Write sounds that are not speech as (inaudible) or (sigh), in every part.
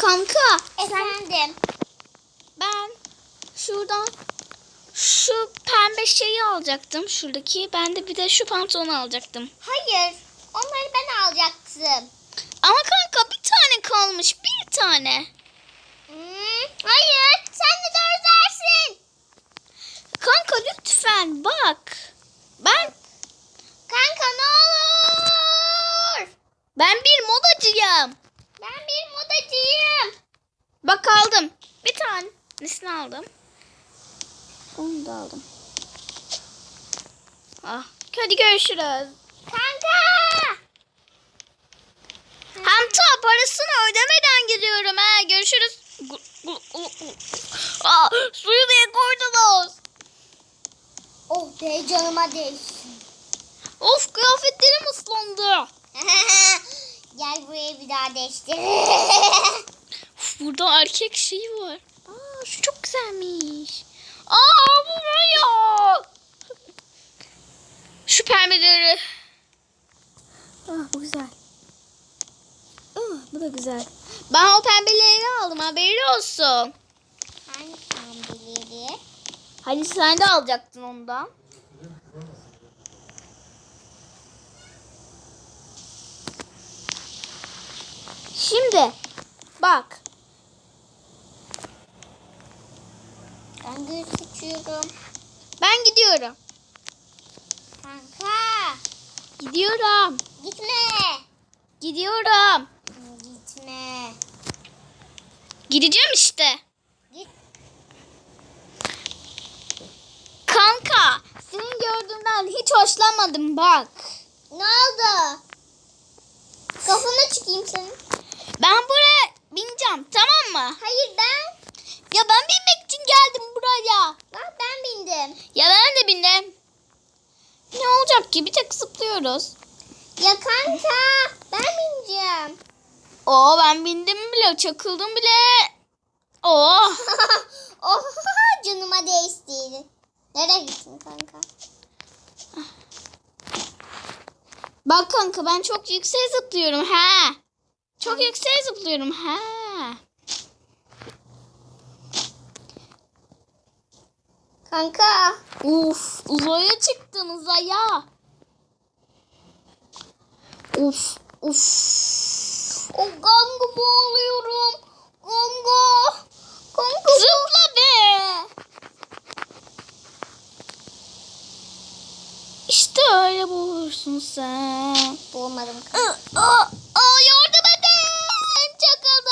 Kanka Efendim. ben şuradan şu pembe şeyi alacaktım şuradaki. Ben de bir de şu pantolonu alacaktım. Hayır. Onları ben alacaktım. Ama kanka bir tane kalmış bir tane. Hmm, hayır. Sen de doğru dersin. Kanka lütfen bak. Ben Kanka ne olur. ben bir modacıyım. Ben bir modacıyım. Bak aldım. Bir tanesini aldım. Onu da aldım. Ah, hadi görüşürüz. Kanka. Hem ta parasını ödemeden gidiyorum ha. Görüşürüz. Aa, suyu diye koydunuz. Oh be canıma değsin. Of kıyafetlerim ıslandı. (laughs) Gel buraya bir daha değiştir. (laughs) Burada erkek şeyi var. Aa, güzelmiş. Aa buraya. Şu pembeleri. Ah bu güzel. Ah, bu da güzel. Ben o pembeleri aldım haberi olsun. Hangi pembeleri? Hani sen de alacaktın ondan. Şimdi bak. Ben gül seçiyorum. Ben gidiyorum. Kanka. Gidiyorum. Gitme. Gidiyorum. Gitme. Gideceğim işte. Git. Kanka, senin gördüğümden hiç hoşlanmadım bak. Ne oldu? Kafana çıkayım senin. Ben buraya bineceğim tamam mı? Hayır ben. Ya ben binmek için geldim buraya. Bak ben bindim. Ya ben de bindim. Ne olacak ki bir tek zıplıyoruz. Ya kanka ben bineceğim. Oo ben bindim bile çakıldım bile. Oo. (laughs) oh (laughs) canıma değsin. Nereye gittin kanka? Bak kanka ben çok yüksek zıplıyorum ha. Çok yüksek zıplıyorum ha. Kanka. Uf uzaya çıktın uzaya. Uf uf. O kanka boğuluyorum. Kanka. Kanka. Zıpla be. İşte öyle bulursun sen. Kanka. aa, aa, yardım edin. Çakıldım.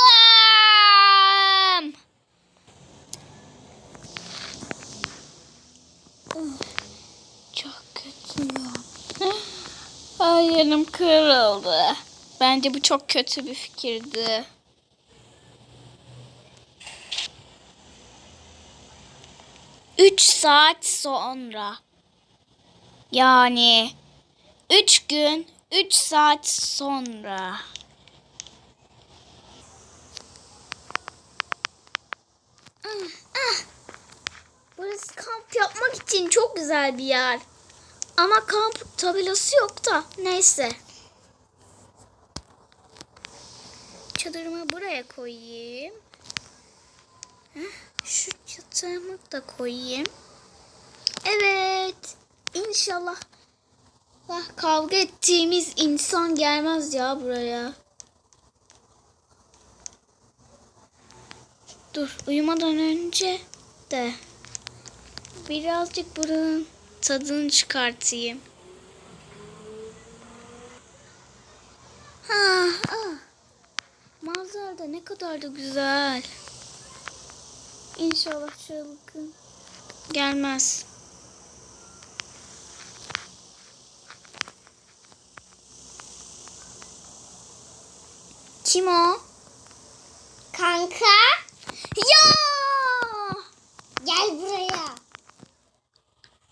Çok kötüyüm. Ay yerim kırıldı. Bence bu çok kötü bir fikirdi. Üç saat sonra. Yani üç gün, üç saat sonra. Ah, ah. Burası kamp yapmak için çok güzel bir yer. Ama kamp tabelası yok da neyse. Çadırımı buraya koyayım. Şu yatağımı da koyayım. Evet. İnşallah ah, kavga ettiğimiz insan gelmez ya buraya. Dur uyumadan önce de birazcık buranın tadını çıkartayım. Ha, ah. Manzara da ne kadar da güzel. İnşallah çılgın gelmez. Kim o? Kanka. Ya! Gel buraya.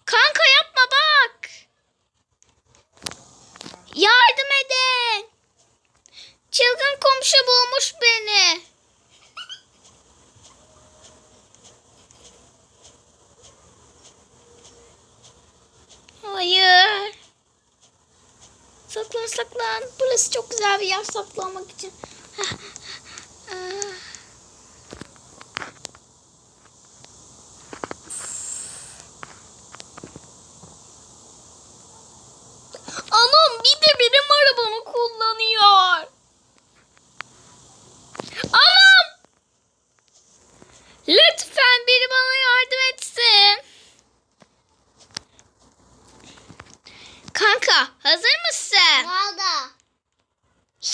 Kanka yapma bak. Yardım edin. Çılgın komşu bulmuş beni. Hayır. Saklan saklan. Burası çok güzel bir yer saklanmak için. Ah, ah.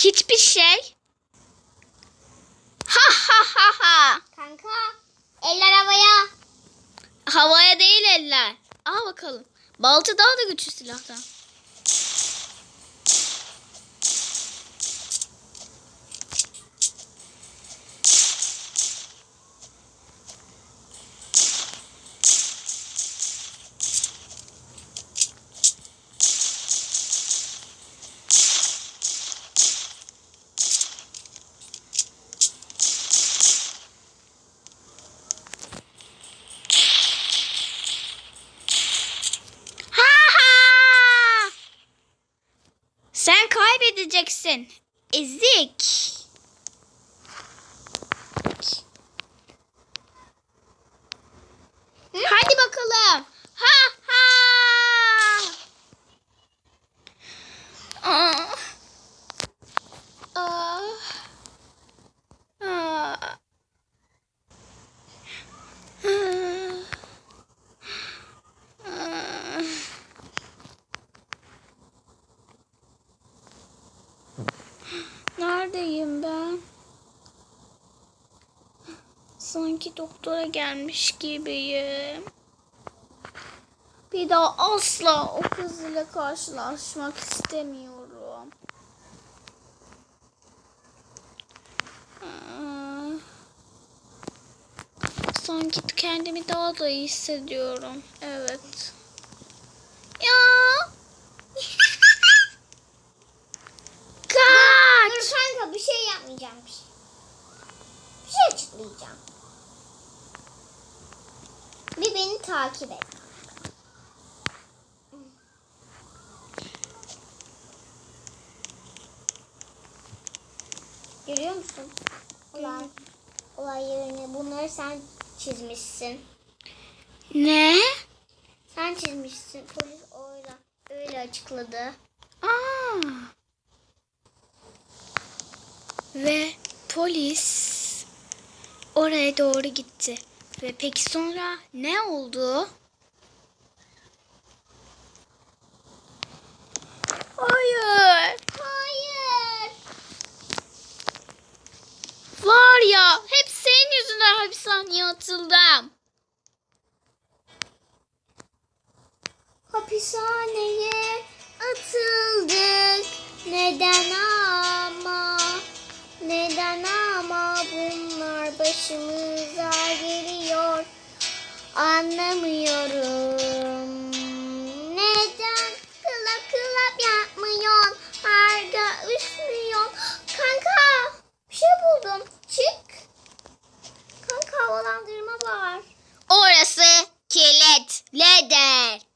Hiçbir şey. Ha ha ha ha. Kanka. Eller havaya. Değil eller. Al bakalım. Balta daha da güçlü silahtan. göreceksin. Ezik. Neredeyim ben? Sanki doktora gelmiş gibiyim. Bir daha asla o kız ile karşılaşmak istemiyorum. Aa, Sanki kendimi daha da iyi hissediyorum. Evet. Ya. Kaç. Dur kanka bir şey yapmayacağım. Bir şey, bir açıklayacağım. Bir beni takip et. Görüyor musun? Olay, olay yerini bunları sen çizmişsin. Ne? Sen çizmişsin. Polis öyle, öyle açıkladı. Aa. Ve polis oraya doğru gitti. Ve peki sonra ne oldu? Hayır. Hayır. Var ya hep senin yüzünden hapishaneye atıldım. Hapishaneye atıldık. Neden ama? Neden ama başımıza geliyor? Anlamıyorum. Neden kılap kılap yapmıyorsun? Harga üstmüyorsun? Kanka bir şey buldum. Çık. Kanka havalandırma var. Orası kilitlidir. Ah,